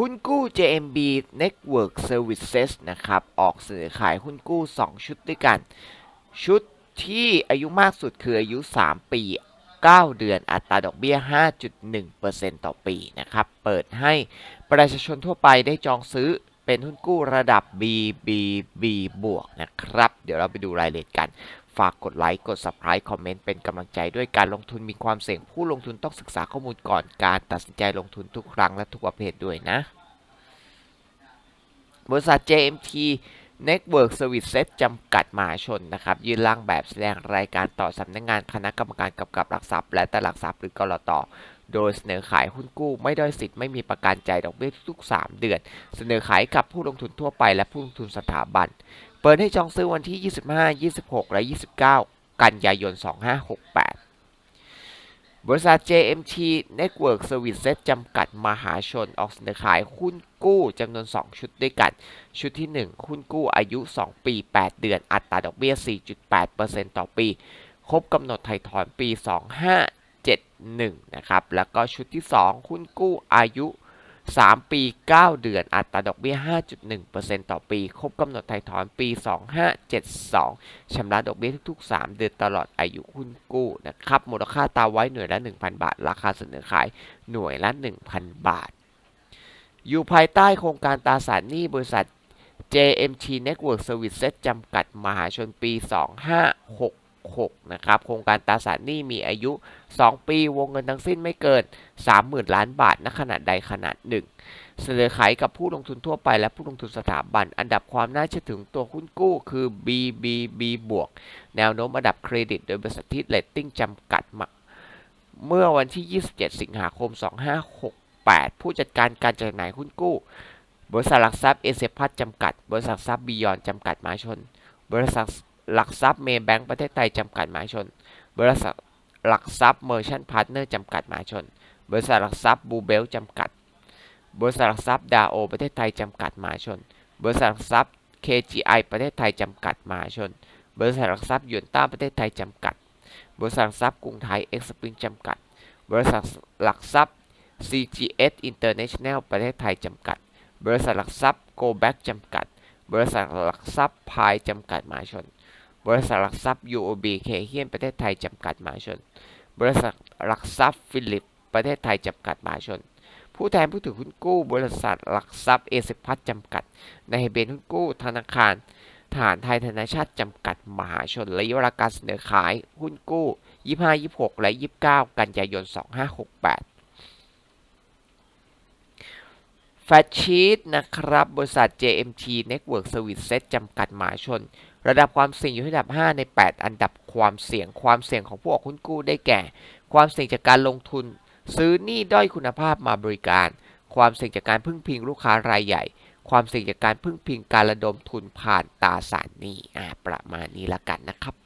หุ้นกู้ JMB Network Services นะครับ ออกเสนอขายหุ้นกู้ 2 ชุดด้วยกัน ชุดที่อายุมากสุดคืออายุ 3 ปี 9 เดือน อัตราดอกเบี้ย 5.1%ต่อปีนะครับ เปิดให้ประชาชนทั่วไปได้จองซื้อเป็นหุ้นกู้ระดับ BBB บวกนะครับ เดี๋ยวเราไปดูรายละเอียดกัน ฝากกดไลค์ กด subscribe คอมเมนต์เป็นกำลังใจด้วยการลงทุนมีความเสี่ยงผู้ลงทุนต้องศึกษาข้อมูลก่อนการตัดสินใจลงทุนทุกครั้งและทุกประเภทด้วยนะ บริษัท JMT Network Services จำกัดมหาชนนะครับยื่นร่างแบบแสดงรายการต่อสำนักงงานคณะกรรมการกำกับหลักทรัพย์ และตลาดหลักทรัพย์หรือกรตโดยเสนอขายหุ้นกู้ไม่ได้อยสิทธิ์ไม่มีประกันจ่ายดอกเบี้ยทุก 3 เดือน เสนอขายกับผู้ลงทุนทั่วไปและผู้ลงทุนสถาบันเปิดให้จองซื้อวันที่ 25 26 และ 29 กันยายน 2568 บริษัท JMT Network Services จำกัดมหาชนออกเสนอขายหุ้นกู้จำนวน 2 ชุดด้วยกัน ชุดที่ 1 หุ้นกู้อายุ 2 ปี 8 เดือน อัตราดอกเบี้ย 4.8%ต่อปี ครบกำหนดไถ่ถอนปี 2571 นะครับ แล้วก็ชุดที่ 2 หุ้นกู้อายุ 3 ปี 9 เดือน อัตราดอกเบี้ย 5.1%ต่อปี ครบกำหนดไถ่ถอนปี 2572ชำระดอกเบี้ยทุก ๆ 3 เดือนตลอดอายุหุ้นกู้นะครับ มูลค่าตาไว้หน่วยละ 1,000 บาท ราคาเสนอขายหน่วยละ 1,000 บาท อยู่ภายใต้โครงการตราสารหนี้บริษัท JMT Network Services จำกัดมหาชนปี 66 นะครับ โครงการตราสารหนี้มีอายุ 2 ปีวงเงินทั้งสิ้นไม่เกิน 30,000 ล้านบาทณขนาดใดขนาดหนึ่ง เสนอขายกับผู้ลงทุนทั่วไปและผู้ลงทุนสถาบัน อันดับความน่าเชื่อถือตัวหุ้นกู้คือ BBB บวก แนวโน้มอันดับเครดิตโดยบริษัทที่เรตติ้งจำกัดมาเมื่อวันที่ 27 สิงหาคม 2568 ผู้จัดการการจำหน่ายหุ้นกู้ บริษัทหลักทรัพย์เอเซพัทจำกัด บริษัทหลักทรัพย์บียอนจำกัดมหาชน บริษัท หลักทรัพย์เมย์แบงก์ประเทศไทยจำกัดมหาชน บริษัทหลักทรัพย์เมอร์ชันพาร์ทเนอร์จำกัดมหาชน บริษัทหลักทรัพย์บูเบลจำกัด บริษัทหลักทรัพย์ดาโอประเทศไทยจำกัดมหาชน บริษัทหลักทรัพย์ KGI ประเทศไทยจำกัดมหาชน บริษัทหลักทรัพย์ยวนต้าประเทศไทยจำกัด บริษัทหลักทรัพย์กรุงไทยเอ็กซ์ปริงจำกัด บริษัทหลักทรัพย์ CGS International ประเทศไทยจำกัด บริษัทหลักทรัพย์ Go Back จำกัด บริษัทหลักทรัพย์พายจำกัดมหาชน บริษัทหลักทรัพย์ UOB เคเฮียนประเทศไทยจำกัดมหาชน บริษัทหลักทรัพย์ฟิลิป ประเทศไทยจำกัดมหาชน ผู้แทนผู้ถือหุ้นกู้บริษัทหลักทรัพย์เอเซพัทจำกัด ในเบนหุ้นกู้ธนาคารทหารไทยธนาชาติจำกัดมหาชนระยะเวลาการเสนอขายหุ้นกู้ 25 26 และ 29 กันยายน 2568แฟชชีตนะครับ บริษัท JMT Network Services จำกัดมหาชน ระดับความเสี่ยงอยู่ที่อันดับ 5 ใน 8 อันดับความเสี่ยง ความเสี่ยงของผู้ออกหุ้นกู้ได้แก่ ความเสี่ยงจากการลงทุน ซื้อหนี้ด้อยคุณภาพมาบริการ ความเสี่ยงจากการพึ่งพิงลูกค้ารายใหญ่ ความเสี่ยงจากการพึ่งพิงการระดมทุนผ่านตราสารหนี้อ่าประมาณนี้ละกันนะครับ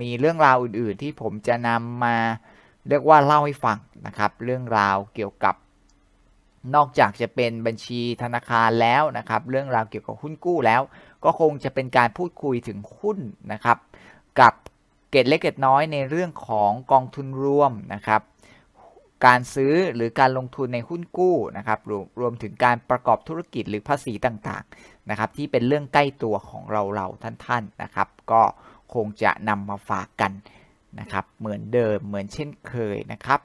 มีเรื่องราวอื่นๆ ที่ผมจะนำมาเรียกว่าเล่าให้ฟังนะครับ เรื่องราวเกี่ยวกับ นอกจากจะเป็นบัญชีธนาคารแล้วนะครับ เรื่องราวเกี่ยวกับหุ้นกู้แล้ว ก็คงจะเป็นการพูดคุยถึงหุ้นนะครับ กับเกร็ดเล็กเกร็ดน้อยในเรื่องของกองทุนรวมนะครับ การซื้อหรือการลงทุนในหุ้นกู้นะครับรวมรวมถึงการประกอบธุรกิจหรือภาษีต่างๆนะครับ ที่เป็นเรื่องใกล้ตัวของเราเราท่านๆนะครับ ก็ คงจะนำมาฝากกันนะครับ เหมือนเดิมเหมือนเช่นเคยนะครับ